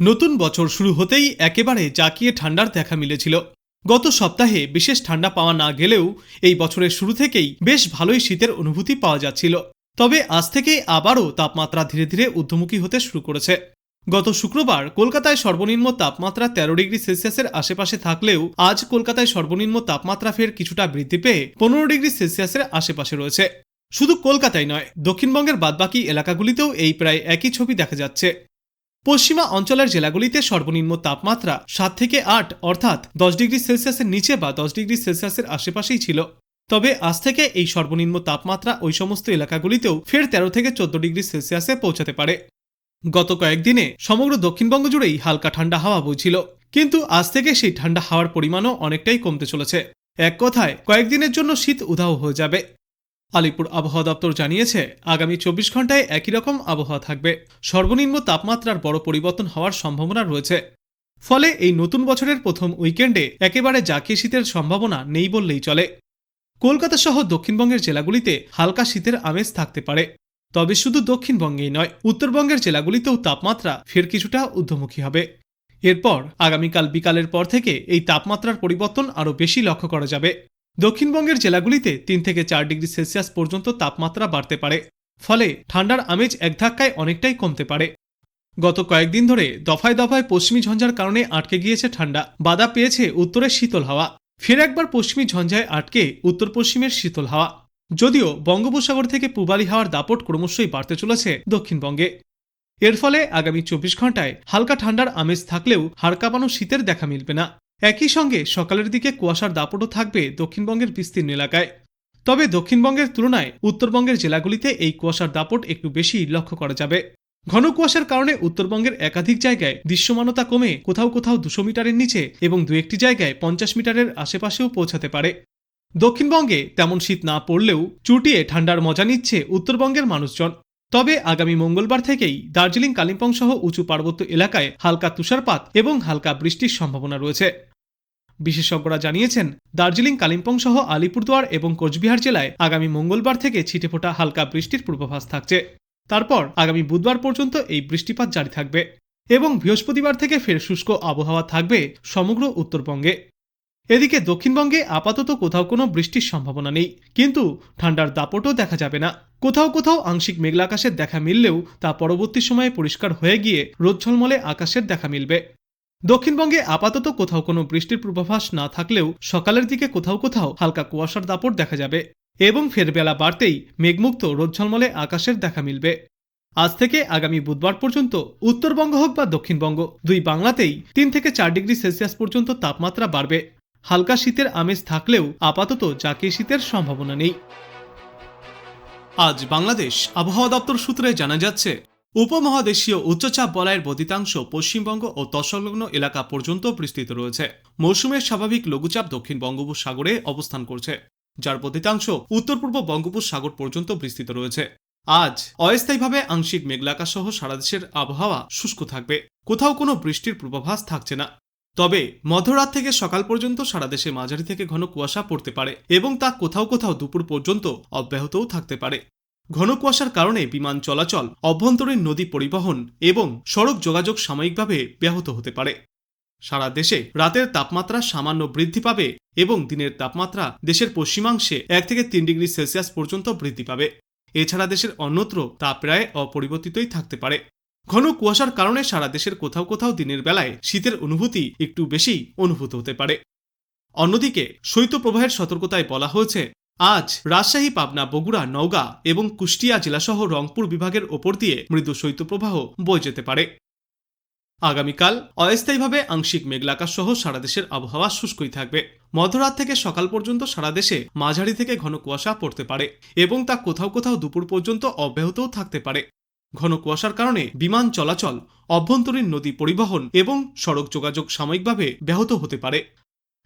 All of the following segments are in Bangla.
নতুন বছর শুরু হতেই একেবারে জাকিয়ে ঠান্ডার দেখা মিলেছিল। গত সপ্তাহে বিশেষ ঠান্ডা পাওয়া না গেলেও এই বছরের শুরু থেকেই বেশ ভালোই শীতের অনুভূতি পাওয়া যাচ্ছিল। তবে আজ থেকেই আবারও তাপমাত্রা ধীরে ধীরে ঊর্ধ্বমুখী হতে শুরু করেছে। গত শুক্রবার কলকাতায় সর্বনিম্ন তাপমাত্রা তেরো ডিগ্রি সেলসিয়াসের আশেপাশে থাকলেও আজ কলকাতায় সর্বনিম্ন তাপমাত্রা ফের কিছুটা বৃদ্ধি পেয়ে পনেরো ডিগ্রি সেলসিয়াসের আশেপাশে রয়েছে। শুধু কলকাতায় নয়, দক্ষিণবঙ্গের বাদবাকি এলাকাগুলিতেও এই প্রায় একই ছবি দেখা যাচ্ছে। পশ্চিমা অঞ্চলের জেলাগুলিতে সর্বনিম্ন তাপমাত্রা সাত থেকে আট, অর্থাৎ দশ ডিগ্রি সেলসিয়াসের নিচে বা দশ ডিগ্রি সেলসিয়াসের আশেপাশেই ছিল। তবে আজ থেকে এই সর্বনিম্ন তাপমাত্রা ওই সমস্ত এলাকাগুলিতেও ফের তেরো থেকে চোদ্দ ডিগ্রি সেলসিয়াসে পৌঁছাতে পারে। গত কয়েকদিনে সমগ্র দক্ষিণবঙ্গ জুড়েই হালকা ঠান্ডা হাওয়া বইছিল, কিন্তু আজ থেকে সেই ঠান্ডা হাওয়ার পরিমাণও অনেকটাই কমতে চলেছে। এক কথায়, কয়েকদিনের জন্য শীত উধাও হয়ে যাবে। আলিপুর আবহাওয়া দপ্তর জানিয়েছে, আগামী চব্বিশ ঘন্টায় একই রকম আবহাওয়া থাকবে। সর্বনিম্ন তাপমাত্রার বড় পরিবর্তন হওয়ার সম্ভাবনা রয়েছে। ফলে এই নতুন বছরের প্রথম উইকেন্ডে একেবারে জাকিয়ে শীতের সম্ভাবনা নেই বললেই চলে। কলকাতা সহ দক্ষিণবঙ্গের জেলাগুলিতে হালকা শীতের আমেজ থাকতে পারে। তবে শুধু দক্ষিণবঙ্গেই নয়, উত্তরবঙ্গের জেলাগুলিতেও তাপমাত্রা ফের কিছুটা ঊর্ধ্বমুখী হবে। এরপর আগামীকাল বিকালের পর থেকে এই তাপমাত্রার পরিবর্তন আরও বেশি লক্ষ্য করা যাবে। দক্ষিণবঙ্গের জেলাগুলিতে তিন থেকে চার ডিগ্রি সেলসিয়াস পর্যন্ত তাপমাত্রা বাড়তে পারে। ফলে ঠান্ডার আমেজ এক ধাক্কায় অনেকটাই কমতে পারে। গত কয়েকদিন ধরে দফায় দফায় পশ্চিমী ঝঞ্ঝার কারণে আটকে গিয়েছে ঠান্ডা। বাধা পেয়েছে উত্তরের শীতল হাওয়া। ফের একবার পশ্চিমী ঝঞ্ঝায় আটকে উত্তর পশ্চিমের শীতল হাওয়া। যদিও বঙ্গোপসাগর থেকে পূবালি হাওয়ার দাপট ক্রমশই বাড়তে চলেছে দক্ষিণবঙ্গে। এর ফলে আগামী চব্বিশ ঘন্টায় হালকা ঠান্ডার আমেজ থাকলেও হাড় কাঁপানো শীতের দেখা মিলবে না। একই সঙ্গে সকালের দিকে কুয়াশার দাপটও থাকবে দক্ষিণবঙ্গের বিস্তীর্ণ এলাকায়। তবে দক্ষিণবঙ্গের তুলনায় উত্তরবঙ্গের জেলাগুলিতে এই কুয়াশার দাপট একটু বেশি লক্ষ্য করা যাবে। ঘন কুয়াশার কারণে উত্তরবঙ্গের একাধিক জায়গায় দৃশ্যমানতা কমে কোথাও কোথাও দুশো মিটারের নিচে এবং দু একটি জায়গায় পঞ্চাশ মিটারের আশেপাশেও পৌঁছাতে পারে। দক্ষিণবঙ্গে তেমন শীত না পড়লেও চুটিয়ে ঠান্ডার মজা নিচ্ছে উত্তরবঙ্গের মানুষজন। তবে আগামী মঙ্গলবার থেকেই দার্জিলিং, কালিম্পং সহ উঁচু পার্বত্য এলাকায় হালকা তুষারপাত এবং হালকা বৃষ্টির সম্ভাবনা রয়েছে। বিশেষজ্ঞরা জানিয়েছেন, দার্জিলিং, কালিম্পং সহ আলিপুরদুয়ার এবং কোচবিহার জেলায় আগামী মঙ্গলবার থেকে ছিটেফোঁটা হালকা বৃষ্টির পূর্বাভাস থাকছে। তারপর আগামী বুধবার পর্যন্ত এই বৃষ্টিপাত জারি থাকবে এবং বৃহস্পতিবার থেকে ফের শুষ্ক আবহাওয়া থাকবে সমগ্র উত্তরবঙ্গে। এদিকে দক্ষিণবঙ্গে আপাতত কোথাও কোনো বৃষ্টির সম্ভাবনা নেই। কিন্তু ঠান্ডার দাপটও দেখা যাবে না। কোথাও কোথাও আংশিক মেঘলা আকাশের দেখা মিললেও তা পরবর্তী সময়ে পরিষ্কার হয়ে গিয়ে রোদ ঝলমলে আকাশের দেখা মিলবে। দক্ষিণবঙ্গে আপাতত কোথাও কোনো বৃষ্টির পূর্বাভাস না থাকলেও সকালের দিকে কোথাও কোথাও হালকা কুয়াশার দাপট দেখা যাবে এবং ফের বেলা বাড়তেই মেঘমুক্ত রোদ ঝলমলে আকাশের দেখা মিলবে। আজ থেকে আগামী বুধবার পর্যন্ত উত্তরবঙ্গ হোক বা দক্ষিণবঙ্গ, দুই বাংলাতেই তিন থেকে চার ডিগ্রি সেলসিয়াস পর্যন্ত তাপমাত্রা বাড়বে। হালকা শীতের আমেজ থাকলেও আপাতত জাকিয়ে শীতের সম্ভাবনা নেই। আজ বাংলাদেশ আবহাওয়া দপ্তর সূত্রে জানা যাচ্ছে, উপমহাদেশীয় উচ্চচাপ বলয়ের বদিতাংশ পশ্চিমবঙ্গ ও তৎসংলগ্ন এলাকা পর্যন্ত বিস্তৃত রয়েছে। মৌসুমের স্বাভাবিক লঘুচাপ দক্ষিণ বঙ্গোপসাগরে অবস্থান করছে, যার বদিতাংশ উত্তর পূর্ব বঙ্গোপসাগর পর্যন্ত বিস্তৃত রয়েছে। আজ অস্থায়ীভাবে আংশিক মেঘলাকা সহ সারা দেশের আবহাওয়া শুষ্ক থাকবে, কোথাও কোনো বৃষ্টির পূর্বাভাস থাকছে না। তবে মধ্যরাত থেকে সকাল পর্যন্ত সারা দেশে মাঝারি থেকে ঘন কুয়াশা পড়তে পারে এবং তা কোথাও কোথাও দুপুর পর্যন্ত অব্যাহতও থাকতে পারে। ঘন কুয়াশার কারণে বিমান চলাচল, অভ্যন্তরীণ নদী পরিবহন এবং সড়ক যোগাযোগ সাময়িকভাবে ব্যাহত হতে পারে। সারা দেশে রাতের তাপমাত্রা সামান্য বৃদ্ধি পাবে এবং দিনের তাপমাত্রা দেশের পশ্চিমাংশে এক থেকে তিন ডিগ্রি সেলসিয়াস পর্যন্ত বৃদ্ধি পাবে। এছাড়া দেশের অন্যত্র তা প্রায় অপরিবর্তিতই থাকতে পারে। ঘন কুয়াশার কারণে সারা দেশের কোথাও কোথাও দিনের বেলায় শীতের অনুভূতি একটু বেশি অনুভূত হতে পারে। অন্যদিকে, শৈত্যপ্রবাহের সতর্কতায় বলা হয়েছে, আজ রাজশাহী, পাবনা, বগুড়া, নওগাঁ এবং কুষ্টিয়া জেলাসহ রংপুর বিভাগের ওপর দিয়ে মৃদু শৈত্যপ্রবাহ বয়ে যেতে পারে। আগামীকাল অস্থায়ীভাবে আংশিক মেঘলাকাশ সহ সারা দেশের আবহাওয়া শুষ্কই থাকবে। মধ্যরাত থেকে সকাল পর্যন্ত সারা দেশে মাঝারি থেকে ঘন কুয়াশা পড়তে পারে এবং তা কোথাও কোথাও দুপুর পর্যন্ত অব্যাহতও থাকতে পারে। ঘন কুয়াশার কারণে বিমান চলাচল, অভ্যন্তরীণ নদী পরিবহন এবং সড়ক যোগাযোগ সাময়িকভাবে ব্যাহত হতে পারে।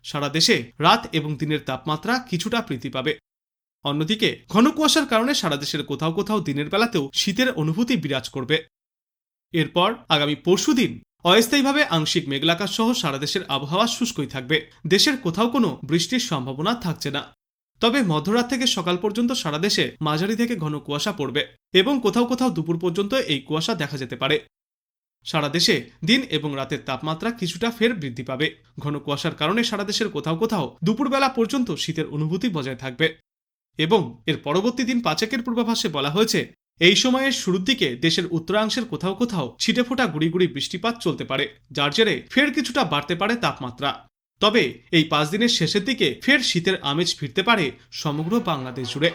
সারা দেশে রাত এবং দিনের তাপমাত্রা কিছুটা বৃদ্ধি পাবে। অন্যদিকে, ঘন কুয়াশার কারণে সারা দেশের কোথাও কোথাও দিনের বেলাতেও শীতের অনুভূতি বিরাজ করবে। এরপর আগামী পরশুদিন অস্থায়ীভাবে আংশিক মেঘলাকাশ সহ সারা দেশের আবহাওয়া শুষ্কই থাকবে। দেশের কোথাও কোনো বৃষ্টির সম্ভাবনা থাকছে না। তবে মধ্যরাত থেকে সকাল পর্যন্ত সারা দেশে মাঝারি থেকে ঘন কুয়াশা পড়বে এবং কোথাও কোথাও দুপুর পর্যন্ত এই কুয়াশা দেখা যেতে পারে। সারা দেশে দিন এবং রাতের তাপমাত্রা কিছুটা ফের বৃদ্ধি পাবে। ঘন কুয়াশার কারণে সারা দেশের কোথাও কোথাও দুপুরবেলা পর্যন্ত শীতের অনুভূতি বজায় থাকবে। এবং এর পরবর্তী দিন পাচেকের পূর্বাভাসে বলা হয়েছে, এই সময়ের শুরুর দিকে দেশের উত্তরাংশের কোথাও কোথাও ছিটে ফোটা গুড়ি গুড়ি বৃষ্টিপাত চলতে পারে, যার জেরে ফের কিছুটা বাড়তে পারে তাপমাত্রা। তবে এই পাঁচ দিনের শেষের দিকে ফের শীতের আমেজ ফিরতে পারে সমগ্র বাংলাদেশ জুড়ে।